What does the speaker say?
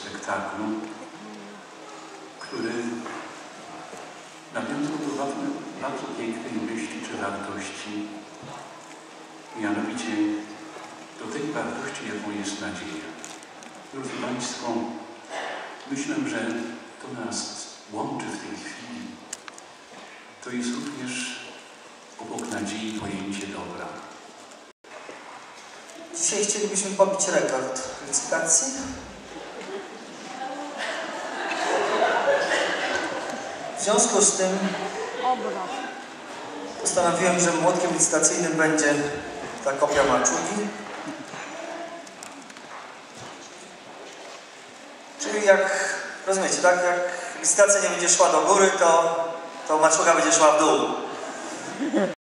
spektaklu, który nawiązał do bardzo pięknej myśli czy wartości, mianowicie do tej wartości, jaką jest nadzieja. Drodzy Państwo, myślę, że to nas łączy w tej chwili. To jest również obok nadziei pojęcie dobra. Dzisiaj chcielibyśmy pobić rekord licytacji. W związku z tym postanowiłem, że młotkiem licytacyjnym będzie ta kopia maczugi. Czyli jak, rozumiecie, tak? Jak licytacja nie będzie szła do góry, to, to maczuga będzie szła w dół.